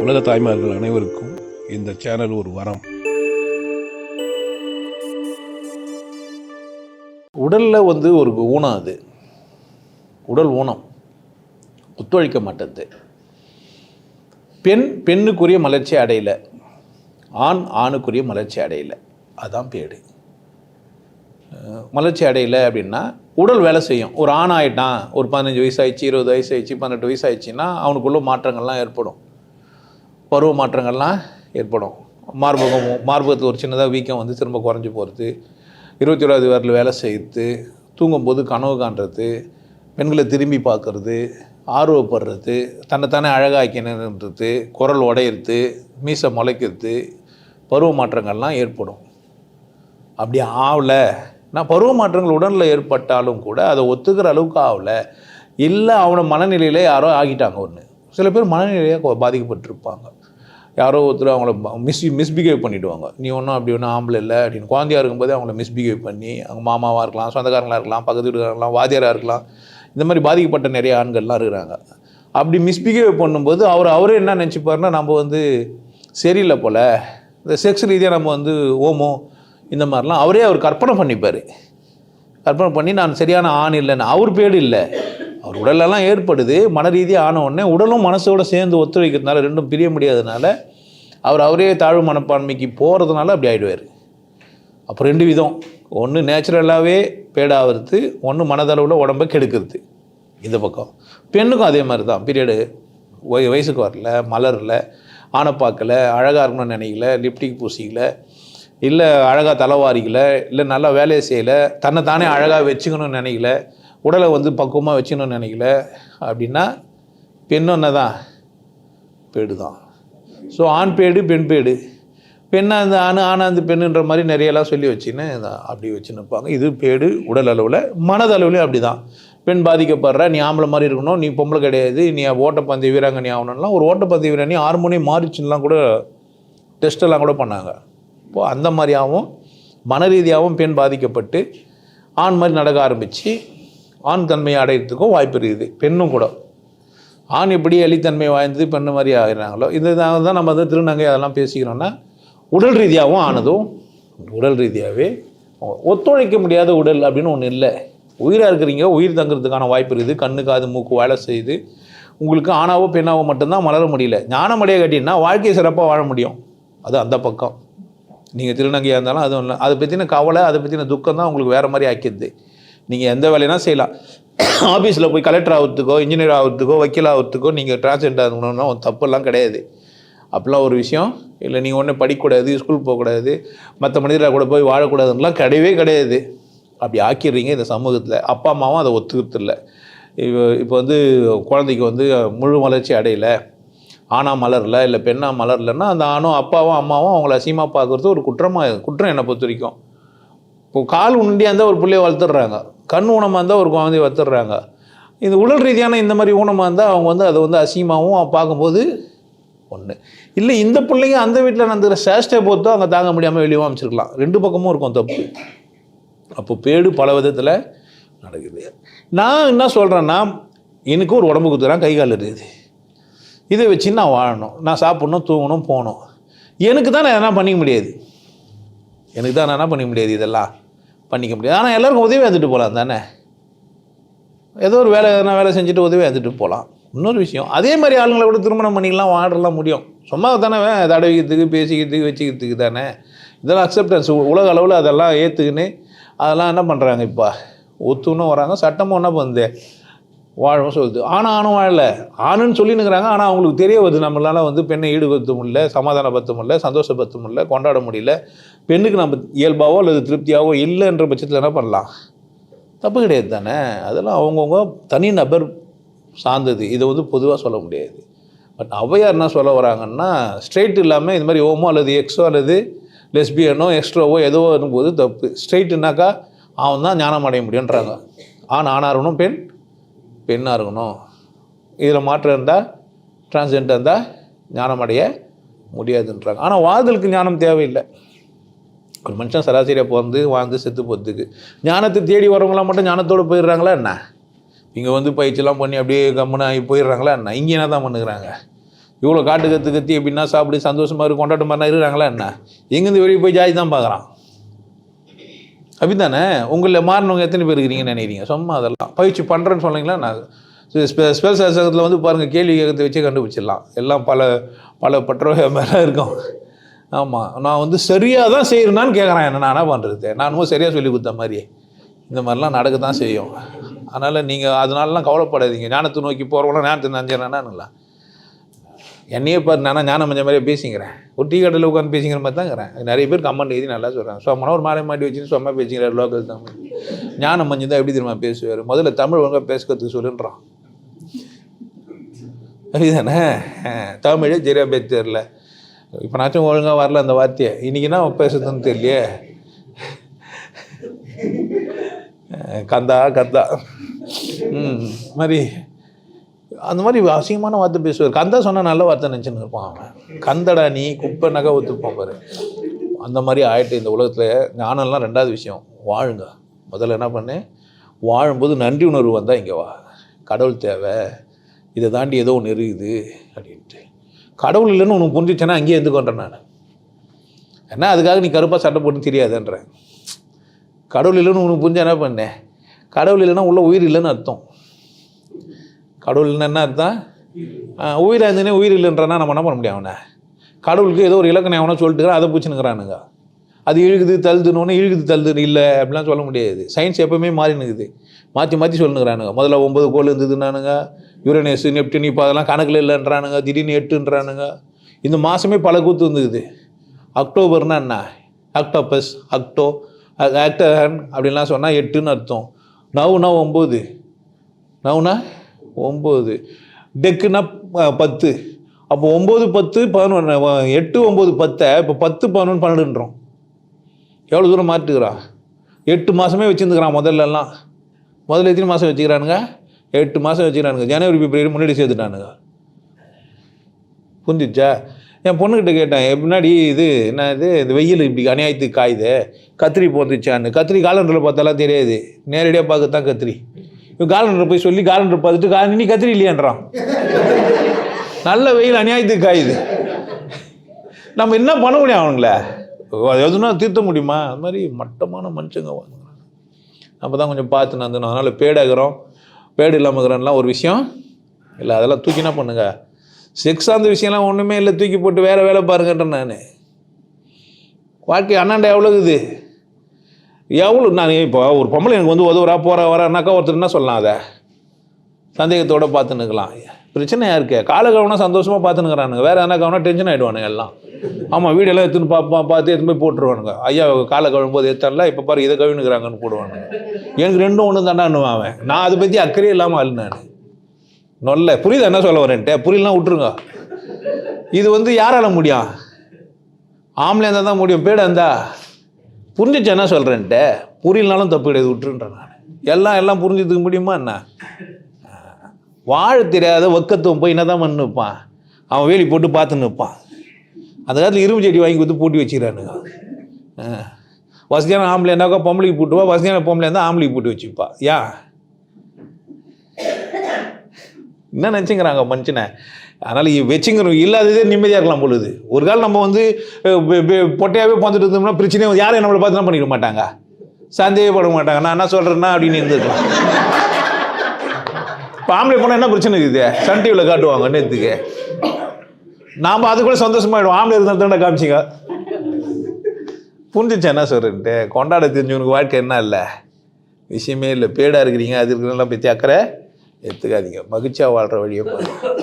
உலக தாய்மார்கள் அனைவருக்கும் இந்த சேனல் ஒரு வரம். உடலில் வந்து ஒரு ஊனம் அது. உடல் ஊனம். ஒத்துழைக்க மாட்டது பெண் பெண்ணுக்குரிய மலர்ச்சி அடையலை. ஆண் ஆணுக்குரிய மலர்ச்சி அடையலை. அதான் பேடு. மலர்ச்சி அடையலை அப்படின்னா உடல் வேலை செய்யும். ஒரு ஆண் ஆகிட்டான் ஒரு பதினஞ்சு வயசு ஆயிடுச்சு இருபது வயசு ஆயிடுச்சு பன்னெண்டு வயசு ஆயிடுச்சுன்னா அவனுக்குள்ள மாற்றங்கள்லாம் ஏற்படும். பருவ மாற்றங்கள்லாம் ஏற்படும். மார்பகம் மார்பகத்தில் ஒரு சின்னதாக வீக்கம் வந்து திரும்ப குறைஞ்சி போகிறது இருபத்தி ஓராவது வாரில் வேலை செய்து தூங்கும்போது கனவு காண்றது பெண்களை திரும்பி பார்க்குறது ஆர்வப்படுறது தன்னைத்தானே அழகாக்கினது குரல் உடையிறது மீசை முளைக்கிறது பருவ மாற்றங்கள்லாம் ஏற்படும். அப்படி ஆகலை நான் பருவ மாற்றங்கள் உடலில் ஏற்பட்டாலும் கூட அதை ஒத்துக்கிற அளவுக்கு ஆகலை இல்லை அவனை மனநிலையில் யாரோ ஆகிட்டாங்க ஒன்று சில பேர் மனநிலையாக பாதிக்கப்பட்டிருப்பாங்க. யாரோ ஒருத்தர் அவங்கள மிஸ் மிஸ்பிஹேவ் பண்ணிவிடுவாங்க நீ ஒன்றும் அப்படி ஒன்றும் ஆம்பளை இல்லை அப்படின்னு. குழந்தையாக இருக்கும்போதே அவங்கள மிஸ்பிஹேவ் பண்ணி அவங்க மாமாவாக இருக்கலாம் சொந்தக்காரங்களாக இருக்கலாம் பக்கத்து வீட்டுக்காரங்களாம் வாதியாராக வாத்தியாராக இருக்கலாம் இந்த மாதிரி பாதிக்கப்பட்ட நிறைய ஆண்கள்லாம் இருக்கிறாங்க. அப்படி மிஸ்பிஹேவ் பண்ணும்போது அவர் அவரே என்ன நினச்சிப்பாருன்னா நம்ம வந்து சரியில்லை போல். இந்த செக்ஸ் ரீதியாக நம்ம வந்து ஓமோ இந்த மாதிரிலாம் அவரே அவர் கற்பனை பண்ணிப்பார். கற்பனை பண்ணி நான் சரியான ஆண் இல்லைன்னு அவர் பேடு இல்லை. உடலெல்லாம் ஏற்படுது மன ரீதியாக ஆன உடனே உடலும் மனசோட சேர்ந்து ஒத்துழைக்கிறதுனால ரெண்டும் பிரிய முடியாதனால அவர் அவரே தாழ்வு மனப்பான்மைக்கு போகிறதுனால அப்படி ஆகிடுவார் அப்போ ரெண்டு விதம். ஒன்று நேச்சுரலாகவே பேடாகிறது ஒன்று மனதளவில் உடம்பை கெடுக்கிறது. இந்த பக்கம். பெண்ணுக்கும் அதே மாதிரி தான் பீரியடு வய வயசுக்கு வரல மலரல பார்க்கல அழகாக இருக்கணும்னு நினைக்கல லிப்டிக் பூசிக்கல இல்லை அழகாக தலைவாரிக்கல இல்லை நல்லா வேலையை செய்யலை தன்னை தானே அழகாக வச்சுக்கணும்னு நினைக்கல உடலை வந்து பக்குவமாக வச்சுக்கணும்னு நினைக்கல. அப்படின்னா பெண் என்ன தான். பேடு தான். ஸோ ஆண் பேடு பெண் பேடு. பெண்ணாக இந்த ஆண் ஆணாக இருந்து பெண்ணுன்ற மாதிரி நிறையலாம் சொல்லி வச்சுன்னு அப்படி வச்சுன்னு இருப்பாங்க. இது பேடு உடல் அளவில் மனதளவுலையும் அப்படி தான். பெண் பாதிக்கப்படுற நீ ஆம்பளை மாதிரி இருக்கணும் நீ பொம்பளை கிடையாது நீ ஓட்டப்பந்தய வீராங்கனி ஆகணும்லாம். ஒரு ஓட்டப்பந்தய வீராங்கனி ஹார்மோனியம் மாறிச்சுலாம் கூட டெஸ்ட்டெல்லாம் கூட பண்ணாங்க. இப்போது அந்த மாதிரியாகவும் மன ரீதியாகவும் பெண் பாதிக்கப்பட்டு ஆண் மாதிரி நடக்க ஆரம்பித்து ஆண் தன்மையை அடையிறதுக்கும் வாய்ப்பு இருக்குது. பெண்ணும் கூட. ஆண் எப்படி எலித்தன்மை வாய்ந்தது பெண்ணு மாதிரி ஆகிறாங்களோ இது தான் நம்ம வந்து திருநங்கை அதெல்லாம் பேசிக்கிறோன்னா உடல் ரீதியாகவும் ஆனதும் உடல் ரீதியாகவே ஒத்துழைக்க முடியாத உடல் அப்படின்னு ஒன்று இல்லை. உயிராக இருக்கிறீங்க உயிர் தங்குறதுக்கான வாய்ப்பு இருக்குது. கண்ணு காது மூக்கு வேலை செய்யுது. உங்களுக்கு ஆணாவோ பெண்ணாவோ மட்டும்தான் மலர முடியல. ஞானமடைய கட்டினா வாழ்க்கையை சிறப்பாக வாழ முடியும். அது அந்த பக்கம். நீங்கள் திருநங்கையாக இருந்தாலும் அதுவும் இல்லை அதை பற்றின கவலை அதை பற்றின துக்கம் தான் உங்களுக்கு வேறு மாதிரி ஆக்கிடுது. நீங்கள் எந்த வேலைனா செய்யலாம். ஆஃபீஸில் போய் கலெக்டர் ஆகிறதுக்கோ இன்ஜினியர் ஆகிறதுக்கோ வக்கீல் ஆகிறதுக்கோ நீங்கள் டிரான்ஸ்ஜெண்டர் ஆகணும்னா தப்பெல்லாம் கிடையாது. அப்படிலாம் ஒரு விஷயம். இல்லை நீங்கள் ஒன்றும் படிக்கக்கூடாது ஸ்கூல் போகக்கூடாது மற்ற மனிதரை கூட போய் வாழக்கூடாதுன்னெலாம் கிடையவே கிடையாது. அப்படி ஆக்கிடுறீங்க இந்த சமூகத்தில். அப்பா அம்மாவும் அதை ஒத்துக்கிறதில்ல. இப்போ இப்போ வந்து குழந்தைக்கு வந்து முழு வளர்ச்சி அடையலை. ஆணா மலரல இல்லை பெண்ணா மலரலைன்னா அந்த ஆணும் அப்பாவும் அம்மாவும் அவங்கள அசிங்கமாக பார்க்குறது ஒரு குற்றமாக குற்றம் என்னை பொறுத்த வரைக்கும். இப்போ கால் உண்டியாக இருந்தால் ஒரு பிள்ளைய வளர்த்துடுறாங்க. கண் ஊனமாக இருந்தால் ஒரு குழந்தைய வத்துடுறாங்க. இது உடல் ரீதியான இந்த மாதிரி ஊனமாக இருந்தால் அவங்க வந்து அதை வந்து அசிங்கமாகவும் பார்க்கும்போது ஒன்று இல்லை இந்த பிள்ளைங்க அந்த வீட்டில் நடந்துக்கிற சேஷ்டை பொறுத்தோ அங்கே தாங்க முடியாமல் வெளியே அமைச்சிருக்கலாம். ரெண்டு பக்கமும் இருக்கும் தப்பு. அப்போ பேடு பல விதத்தில் நடக்குது. நான் என்ன சொல்கிறேன்னா எனக்கு ஒரு உடம்பு குத்துறான் கை கால் இருக்குது இதை வச்சு நான் வாழணும். நான் சாப்பிட்ணும் தூங்கணும் போகணும். எனக்கு தான் நான் எதனா பண்ணிக்க முடியாது. எனக்கு தான் நான் என்ன பண்ணிக்க முடியாது இதெல்லாம்? பண்ணிக்க முடியாது. ஆனால் எல்லாருக்கும் உதவி வந்துட்டு போகலாம் தானே? ஏதோ ஒரு வேலை எதனா வேலை செஞ்சுட்டு உதவி வந்துட்டு போகலாம் இன்னொரு விஷயம் அதே மாதிரி ஆளுங்களை கூட திருமணம் பண்ணிக்கலாம் வாழலாம் முடியும். சும்மா தானே தடவிக்கிறதுக்கு பேசிக்கிறதுக்கு வச்சுக்கிறதுக்கு தானே? இதெல்லாம் அக்செப்டன்ஸ் உலக அளவில் அதெல்லாம் ஏற்றுக்கின்னு அதெல்லாம் என்ன பண்ணுறாங்க இப்போ? ஒத்துன்னு வராங்க சட்டமும் என்ன பண்ணுது? வாழவும் சொல்லுது. ஆனால் ஆணும் வாழல. ஆணுன்னு சொல்லினுக்கிறாங்க ஆனால் அவங்களுக்கு தெரிய வருது. நம்மளால வந்து பெண்ணை ஈடுபடுத்த முடியல சமாதானப்படுத்த முடியல சந்தோஷப்படுத்த முடியல கொண்டாட முடியல. பெண்ணுக்கு நம்ம இயல்பாவோ அல்லது திருப்தியாவோ இல்லைன்ற பட்சத்தில் என்ன பண்ணலாம்? தப்பு கிடையாது தானே? அதெல்லாம் அவங்கவுங்க தனி நபர் சார்ந்தது. இதை வந்து பொதுவாக சொல்ல முடியாது. பட் ஔவையார் என்ன சொல்ல வராங்கன்னா ஸ்ட்ரெயிட் இல்லாமல் இது மாதிரி ஓமோ அல்லது எக்ஸோ அல்லது லெஸ்பியனோ எக்ஸ்ட்ரோவோ ஏதோ வரும்போது தப்பு. ஸ்ட்ரெயிட்டுனாக்கா அவன் தான் ஞானம் அடைய முடியுன்றாங்க ஆண் ஆணாக பெண் பெண்ணாக இருக்கணும். இதில் மாற்றம் இருந்தால் டிரான்ஸ்ஜெண்டர் இருந்தால் ஞானம் அடைய முடியாதுன்றாங்க. ஆனால் வாழ்தலுக்கு ஞானம் தேவையில்லை. ஒரு மனுஷன் சராசரியாக பிறந்து வாழ்ந்து செத்து போகிறதுக்கு ஞானத்தை தேடி வரவங்களாம் மட்டும் ஞானத்தோடு போயிடுறாங்களா என்ன? இங்கே வந்து பயிற்சிலாம் பண்ணி அப்படியே கம்முன்னு ஆகி போயிடுறாங்களா என்ன? இங்கே என்ன தான் பண்ணுகிறாங்க? இவ்வளோ காட்டு கற்று கத்தி எப்படின்னா சாப்பிடு சந்தோஷமாக இருக்கு கொண்டாட்டமாக இருக்கிறாங்களா என்ன? எங்கேருந்து வெளியே போய் ஜாதி தான் பார்க்குறான். அப்படித்தானே? உங்களில் மாறினவங்க எத்தனை பேர் இருக்கிறீங்கன்னு நினைக்கிறீங்க? சும்மா அதெல்லாம். பயிற்சி பண்ணுறேன்னு சொன்னீங்களா நான் ஸ்பெல் சாஸ்திரத்தில் வந்து பாருங்கள் கேள்வி கேட்கறத வச்சே கண்டுபிடிச்சிடலாம். எல்லாம் பல பல பற்றவை மேலே இருக்கும். ஆமாம் நான் வந்து சரியாக தான் செய்கிறேனான்னு கேட்குறேன் என்ன நான் என்ன பண்ணுறது நானும் சரியாக சொல்லி கொடுத்த மாதிரியே. இந்த மாதிரிலாம் நடக்க தான் செய்யும். அதனால் நீங்கள் அதனாலலாம் கவலைப்படாதீங்க. ஞானத்தை நோக்கி போகிறவங்களாம் ஞானத்தை நஞ்சேன்னா என்னையே பார்த்து நானா ஞானம் மஞ்ச மாதிரியே பேசிக்கிறேன். ஒரு டீ கடையில் உட்காந்து பேசிக்கிற மாதிரி தான் நிறைய பேர் கமெண்ட் எழுதி நல்லா சொல்கிறாங்க சொம்மனா ஒரு மாலை மாட்டி வச்சுன்னு சொம்மா பேசிக்கிறார் லோக்கல் தமிழ். ஞானம் மஞ்சள் தான் எப்படி தெரியுமா பேசுவார்? முதல்ல தமிழ் ஒழுங்காக பேசுகிறதுக்கு சொல்லுன்றான் அப்படிதானே தமிழே சரியாக பேச தெரில இப்போ நாச்சும் ஒழுங்காக வரல அந்த வார்த்தையை. இன்றைக்கி என்ன பேசுறதுன்னு தெரியலையே. கந்தா கந்தா. ம் மாதிரி அந்த மாதிரி அசிங்கமான வார்த்தை பேசுவார். கந்தா சொன்னால் நல்ல வார்த்தை நினச்சின்னு இருப்பான் அவன். கந்தடா நீ குப்பை நகை ஒத்துப்பான் பாரு. அந்த மாதிரி ஆயிட்டு இந்த உலகத்தில் ஞானம்லாம் ரெண்டாவது விஷயம். வாழுங்க. முதல்ல என்ன பண்ணு? வாழும்போது நன்றி உணர்வு வந்தால் இங்கே வா. கடவுள் தேவை. இதை தாண்டி ஏதோ ஒன்று இருக்குது அப்படின்ட்டு. கடவுள் இல்லைன்னு உனக்கு புரிஞ்சிச்சேன்னா அங்கேயே இருந்துக்கொண்டேன் நான். என்ன அதுக்காக நீ கருப்பாக சட்டை போட்டு தெரியாதுன்றேன். கடவுள் இல்லைன்னு உனக்கு புரிஞ்ச என்ன பண்ணேன் கடவுள் இல்லைன்னா உள்ள உயிர் இல்லைன்னு அர்த்தம். கடவுள்னு என்ன அர்த்தம்? உயிராக இருந்தனே உயிர் இல்லைன்றனா நம்ம என்ன பண்ண முடியும் அவனை? கடவுளுக்கு ஏதோ ஒரு இலக்கணம் அவனை சொல்லிட்டு அதை பிடிச்சினுக்கிறானுங்க அது இழுகுது தள்ளுதுன்னு இழுகுது தழுது இல்லை அப்படிலாம் சொல்ல முடியாது. சயின்ஸ் எப்பவுமே மாறினுக்குது மாற்றி மாற்றி சொல்லுங்கிறானுங்க முதல்ல ஒம்பது கோல் இருந்ததுன்னானுங்க. யுரேனஸ் நெப்டின் இப்போ அதெல்லாம் கணக்கில் இல்லைன்றானுங்க. திடீர்னு எட்டுன்றானுங்க. இந்த மாதமே பல கூத்து வந்துக்குது. அக்டோபர்னா என்ன? அக்டோபஸ் அக்டோ ஆக்டர்ன் அப்படின்லாம் சொன்னால் எட்டுன்னு அர்த்தம். நவுனா ஒம்பது நவுனா ஒம்பது. டெக்குனா பத்து. அப்போ ஒம்பது பத்து பதினொன்று எட்டு ஒம்பது பத்தை இப்போ பத்து பதினொன்று பன்னெண்டுன்றோம். எவ்வளோ தூரம் மாட்டுக்கிறான் எட்டு மாதமே வச்சுருந்துக்கிறான் முதல்லலாம். முதல்ல எத்தனை மாதம் வச்சுக்கிறானுங்க? எட்டு மாதம் வச்சுக்கிறானுங்க. ஜனவரி பிப்ரவரி முன்னாடி சேர்த்துட்டானுங்க. புரிஞ்சிச்சா? என் பொண்ணுக்கிட்ட கேட்டேன் முன்னாடி இது என்ன இது? இந்த வெயில் இப்படி அநியாயத்துக்கு காயுது. கத்திரி போந்துச்சான்னு கத்திரி காலண்டரில் பார்த்தாலாம் தெரியாது. நேரடியாக பார்க்கத்தான் கத்திரி. இவன் காலண்டர் போய் சொல்லி காலண்டர் பார்த்துட்டு கா நீ கத்திரி இல்லையான்றான் நல்ல வெயில் அநியாயத்துக்கு காயுது நம்ம என்ன பண்ண முடியும் அவனுங்கள? எதுனா தீர்த்த முடியுமா? அது மாதிரி மட்டமான மனுஷங்க வாங்குறாங்க அப்போ தான் கொஞ்சம் பார்த்து நான் அதனால் பேடாகிறோம் பேடு இல்லாமல் இருக்கிறோம்லாம் ஒரு விஷயம் இல்லை. அதெல்லாம் தூக்கினா பண்ணுங்க? செக்ஸ் அந்த விஷயம்லாம் ஒன்றுமே இல்லை. தூக்கி போட்டு வேறு வேலை பாருங்கன்றேன் நான். வாழ்க்கை அண்ணாண்டா எவ்வளோ இது? எவ்வளோ நான் இப்போ ஒரு பொம்பளை எனக்கு வந்து உதவுறா போகிறா வரானாக்கா ஒருத்தர் என்ன சொல்லலாம் அதை? சந்தேகத்தோடு பார்த்துன்னுக்கலாம். பிரச்சனையாக இருக்கே காலகவனம் சந்தோஷமாக பார்த்துனுக்குறானுங்க வேறு எதனா கவனம் டென்ஷன் ஆகிடுவானுங்க எல்லாம். ஆமாம் வீடெல்லாம் எடுத்துன்னு பார்ப்பா பார்த்து எடுத்துன்னு போய் போட்டுருவானுங்க. ஐயா காலை கழுவும்போது எடுத்தான்ல இப்போ பாரு இதை கழுவினுக்குறாங்கன்னு போடுவானுங்க. எனக்கு ரெண்டும் ஒன்று தாண்டான்னு அவன். நான் அதை பற்றி அக்கறையே இல்லாமல் ஆள் நான். நல்ல. புரியுதா என்ன சொல்ல வரேன்ட்டே? புரியலாம் விட்டுருங்க. இது வந்து யாரால முடியும்? ஆம்பளை இருந்தால் தான் முடியும். பேட இருந்தா. புரிஞ்சிச்சு என்ன சொல்கிறேன்ட்டு புரியலனாலும் தப்பு கிடையாது விட்டுருன்றேன் நான். எல்லாம் எல்லாம் புரிஞ்சுக்க முடியுமா என்ன? வாழ தெரியாத வக்கத்துவம் போய் என்ன தான் நிற்பான்? அவன் வேலி போட்டு பார்த்து நிற்பான். அந்த காலத்தில் இரும்பு செடி வாங்கி கொடுத்து பூட்டி வச்சுக்கிறானுங்க வசதியான ஆம்பளை என்னாக்கா பொம்பளைக்கு பூட்டுவா வசதியான பொம்பளை இருந்தால் ஆம்பளைக்கு பூட்டி வச்சுப்பா. ஏன் என்ன நினச்சிங்கிறாங்க மனுஷனை? அதனால் வச்சுங்கிறோம் இல்லாததே நிம்மதியாக இருக்கலாம் பொழுது. ஒரு காலம் நம்ம வந்து பொட்டையாகவே பார்த்துட்டு இருந்தோம்னா பிரச்சனையே வந்து யாரும் நம்மளை பார்த்து என்ன பண்ணிக்க மாட்டாங்க? சந்தேகப்பட மாட்டாங்க. நான் என்ன சொல்கிறேன்னா அப்படின்னு இருந்துக்கலாம். இப்போ ஆம்பளை போனால் என்ன பிரச்சனை இருக்குது? சன் டிவியில் காட்டுவாங்க நேற்றுக்கு நாம் அதுக்குள்ளே சந்தோஷமாகிடும் ஆம்பளை இருந்தால் தானே காமிச்சிங்க. புரிஞ்சிச்சு என்ன சொல்கிறேன்ட்டு கொண்டாட தெரிஞ்சவனுக்கு வாழ்க்கை என்ன இல்லை? விஷயமே இல்லை. பேடாக இருக்கிறீங்க அது இருக்கிறதெல்லாம் பற்றி அக்கறை எடுத்துக்காதீங்க. மகிழ்ச்சியாக வாழ்கிற வழியை பாருங்க.